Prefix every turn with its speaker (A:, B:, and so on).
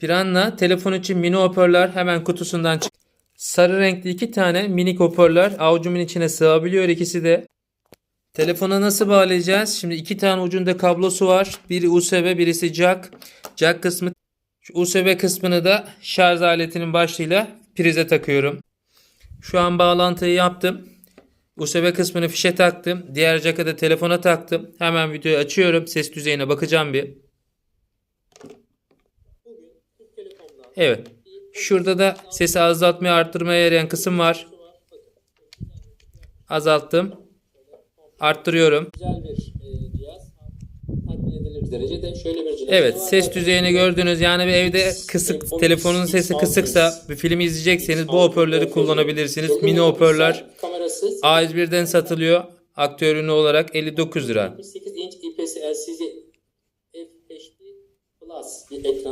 A: Piranha telefon için mini hoparlör hemen kutusundan çık. Sarı renkli iki tane minik hoparlör avucumun içine sığabiliyor ikisi de. Telefona nasıl bağlayacağız? Şimdi iki tane ucunda kablosu var. Biri USB, birisi jack. Jack kısmı şu USB kısmını da şarj aletinin başlığıyla prize takıyorum. Şu an bağlantıyı yaptım. USB kısmını fişe taktım. Diğer jack'ı da telefona taktım. Hemen videoyu açıyorum. Ses düzeyine bakacağım bir. Evet. Şurada da sesi azaltmaya arttırmaya yarayan kısım var. Azalttım. Arttırıyorum.
B: e,
A: Evet ses düzeyini gördünüz. Yani bir evde kısık telefonun sesi kısıksa bir film izleyecekseniz bu hoparlörü kullanabilirsiniz. Mini hoparlör
B: Kamerasız.
A: A101'den satılıyor. Aktüel ürünü olarak 59 lira.
B: 68 inç IPS LCD FHD Plus bir ekran.